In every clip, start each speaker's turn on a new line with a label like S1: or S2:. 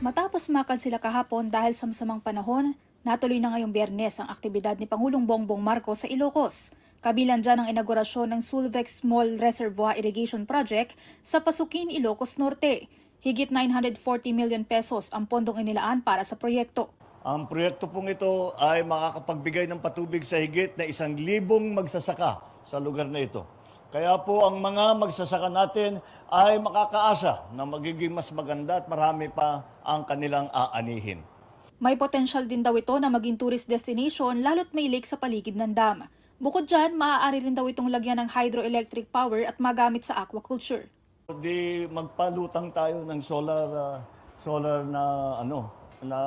S1: Matapos makansila kahapon dahil sa masamang panahon, natuloy na ngayong biyernes ang aktibidad ni Pangulong Bongbong Marcos sa Ilocos. Kabilan dyan ang inaugurasyon ng Sulvex Small Reservoir Irrigation Project sa Pasukin, Ilocos Norte. Higit 940 million pesos ang pondong inilaan para sa proyekto.
S2: Ang proyekto pong ito ay makakapagbigay ng patubig sa higit na isang libong magsasaka sa lugar na ito. Kaya po ang mga magsasaka natin ay makakaasa na magiging mas maganda at marami pa ang kanilang aanihin.
S1: May potensyal din daw ito na maging tourist destination lalo't may lake sa paligid ng dam. Bukod dyan, maaari rin daw itong lagyan ng hydroelectric power at magamit sa aquaculture.
S2: Di magpalutang tayo ng solar ah, solar na ano na,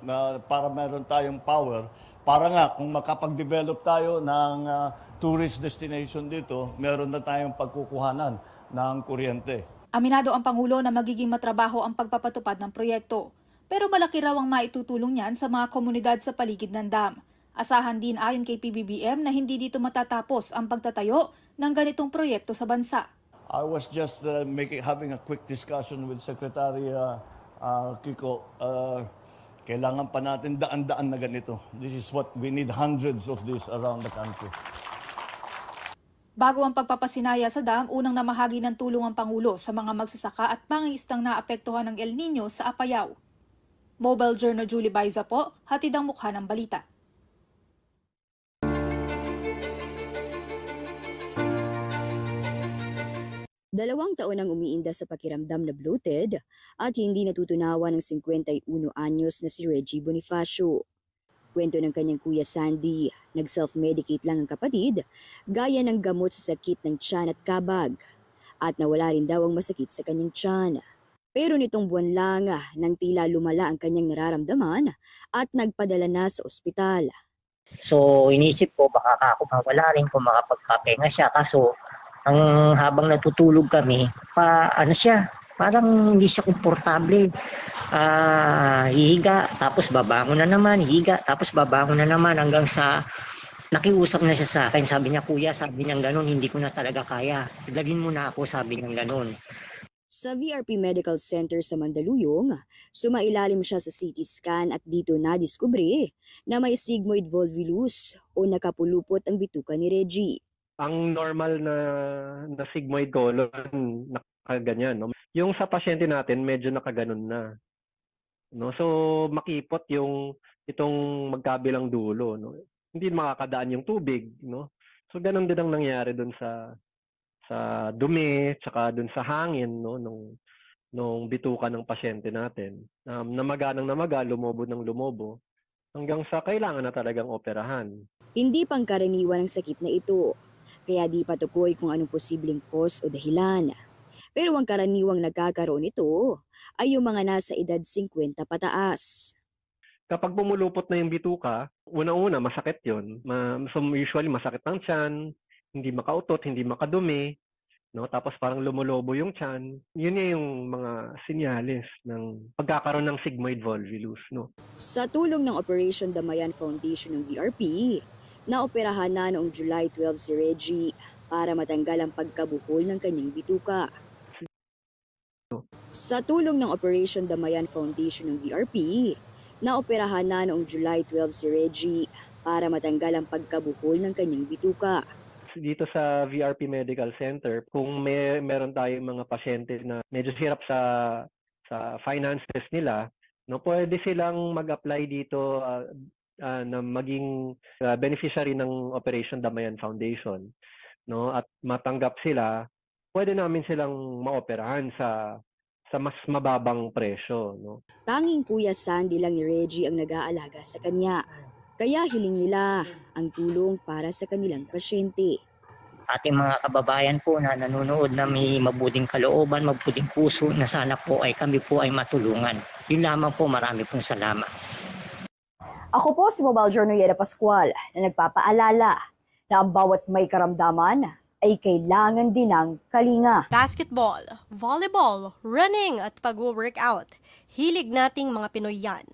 S2: na para meron tayong power para nga kung makapag-develop tayo ng ah, tourist destination dito, meron na tayong pagkukuhanan ng kuryente.
S1: Aminado ang Pangulo na magiging matrabaho ang pagpapatupad ng proyekto. Pero malaki raw ang maitutulong niyan sa mga komunidad sa paligid ng dam. Asahan din ayon kay PBBM na hindi dito matatapos ang pagtatayo ng ganitong proyekto sa bansa.
S2: I was just uh, making having a quick discussion with Secretary uh, uh, Kiko. Uh, kailangan pa natin daan-daan na ganito. This is what we need hundreds of this around the country.
S1: Bago ang pagpapasinaya sa dam, unang namahagi ng tulong ang Pangulo sa mga magsasaka at pangingisdang naapektuhan ng El Nino sa Apayao. Mobile Journal Julie Baiza po, hatid ang mukha ng balita.
S3: Dalawang taon ang umiinda sa pakiramdam na bloated at hindi natutunawan ng 51 anyos na si Reggie Bonifacio. Kwento ng kanyang kuya Sandy, nag-self-medicate lang ang kapatid, gaya ng gamot sa sakit ng tiyan at kabag, at nawala rin daw ang masakit sa kanyang tiyan. Pero nitong buwan lang ah, nang tila lumala ang kanyang nararamdaman at nagpadala na sa ospital.
S4: So inisip ko baka ako mawala rin kung makapagpapahinga siya. Kaso ang habang natutulog kami, pa ano siya, parang hindi siya komportable. Ah, hihiga, tapos babangon na naman, hihiga, tapos babangon na naman hanggang sa nakiusap na siya sa akin. Sabi niya, kuya, sabi niya ganun, hindi ko na talaga kaya. Dalhin mo na ako, sabi niya ganun.
S3: Sa VRP Medical Center sa Mandaluyong, sumailalim siya sa CT scan at dito nadiskubre na may sigmoid volvulus o nakapulupot ang bituka ni Reggie.
S5: ang normal na na sigmoid colon nakaganyan no? Yung sa pasyente natin medyo nakaganon na no? So makipot yung itong magkabilang dulo no? Hindi makakadaan yung tubig no? So ganun din ang nangyari doon sa sa dumi tsaka doon sa hangin no? Nung nung bituka ng pasyente natin. Um, namaga ng namaga lumobo ng lumobo hanggang sa kailangan na talagang operahan.
S3: Hindi pangkaraniwan ang sakit na ito, kaya di patukoy kung anong posibleng cause o dahilan. Pero ang karaniwang nagkakaroon nito ay yung mga nasa edad 50 pataas.
S5: kapag pumulupot na yung bituka, una-una masakit yun. Ma- so usually masakit ang tiyan, hindi makautot, hindi makadumi, no? Tapos parang lumulobo yung tiyan. Yun yung, yung mga sinyalis ng pagkakaroon ng sigmoid volvulus, no?
S3: Sa tulong ng Operation Damayan Foundation ng VRP, naoperahan na noong July 12 si Reggie para matanggal ang pagkabuhol ng kanyang bituka. Sa tulong ng Operation Damayan Foundation ng VRP, naoperahan na noong July 12 si Reggie para matanggal ang pagkabuhol ng kanyang bituka.
S5: Dito sa VRP Medical Center, kung may meron tayong mga pasyente na medyo hirap sa sa finances nila, no, pwede silang mag-apply dito ah, ah, na maging ah, beneficiary ng Operation Damayan Foundation, no? At matanggap sila, pwede namin silang maoperahan sa sa mas mababang presyo, no?
S3: Tanging Kuya Sandy lang ni Reggie ang nag-aalaga sa kanya. Kaya hiling nila ang tulong para sa kanilang pasyente.
S4: ating mga kababayan po na nanonood na may mabuting kalooban, mabuting puso na sana po ay kami po ay matulungan. Yun lamang po, marami pong salamat.
S3: Ako po si Mobile Journal Yeda Pascual na nagpapaalala na ang bawat may karamdaman ay kailangan din ng kalinga.
S6: Basketball, volleyball, running at pag-workout. Hilig nating mga Pinoy yan.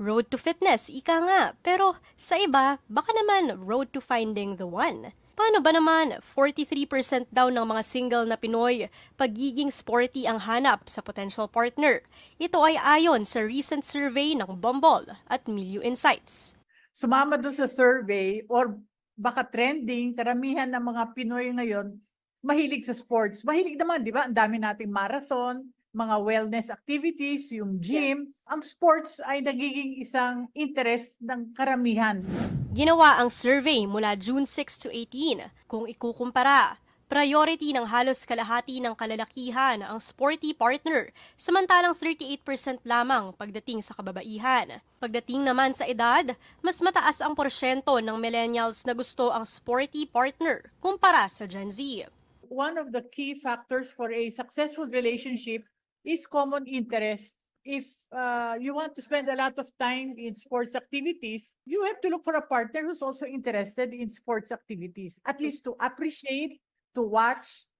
S6: Road to fitness, ika nga. Pero sa iba, baka naman road to finding the one. Paano ba naman 43% daw ng mga single na Pinoy pagiging sporty ang hanap sa potential partner? Ito ay ayon sa recent survey ng Bumble at Milieu Insights.
S7: sumama doon sa survey or baka trending, karamihan ng mga Pinoy ngayon mahilig sa sports. Mahilig naman, di ba? Ang dami nating marathon, mga wellness activities, yung gym. Ang sports ay nagiging isang interest ng karamihan.
S6: Ginawa ang survey mula June 6 to 18. Kung ikukumpara, priority ng halos kalahati ng kalalakihan ang sporty partner, samantalang 38% lamang pagdating sa kababaihan. Pagdating naman sa edad, mas mataas ang porsyento ng millennials na gusto ang sporty partner kumpara sa Gen Z.
S7: One of the key factors for a successful relationship is common interest. If uh, you want to spend a lot of time in sports activities, you have to look for a partner who's also interested in sports activities. At least to appreciate, to watch,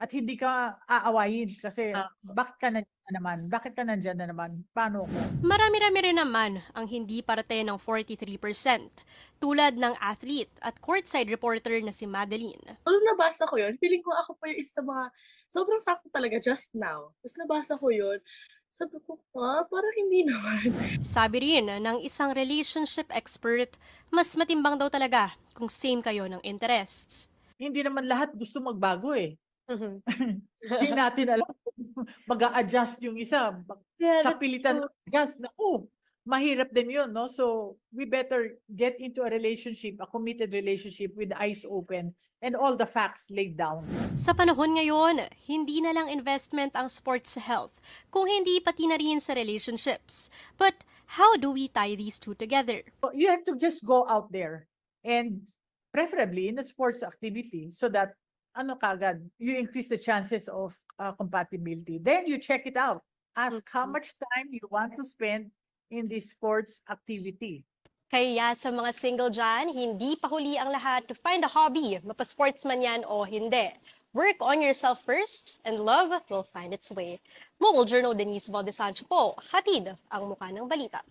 S7: at hindi ka aawayin kasi bakit ka nandiyan na naman? Bakit ka nandiyan na naman? Paano ko?
S6: Marami-rami rin naman ang hindi parte ng 43%, tulad ng athlete at courtside reporter na si Madeline.
S8: Nung nabasa ko yun, feeling ko ako pa yung isa sa mga, sobrang sakto talaga just now. Tapos nabasa ko yun, sabi ko, ah, parang hindi naman.
S6: Sabi rin ng isang relationship expert, mas matimbang daw talaga kung same kayo ng interests.
S7: Hindi naman lahat gusto magbago eh. Hindi natin alam kung mag-a-adjust yung isa.
S8: Yeah,
S7: sa pilitan
S8: true.
S7: adjust na, oh, mahirap din yun, no? So, we better get into a relationship, a committed relationship with eyes open and all the facts laid down.
S6: Sa panahon ngayon, hindi na lang investment ang sports sa health, kung hindi pati na rin sa relationships. But how do we tie these two together?
S7: You have to just go out there and preferably in a sports activity so that ano kagad, you increase the chances of uh, compatibility. Then you check it out. Ask how
S8: Mhm.
S7: much time you want to spend in this sports activity.
S6: Kaya sa mga single dyan, hindi pa huli ang lahat to find a hobby, mapasportsman yan o hindi. Work on yourself first, and love will find its way. Mobile Journal Denise Valdesancho po, hatid ang mukha ng balita.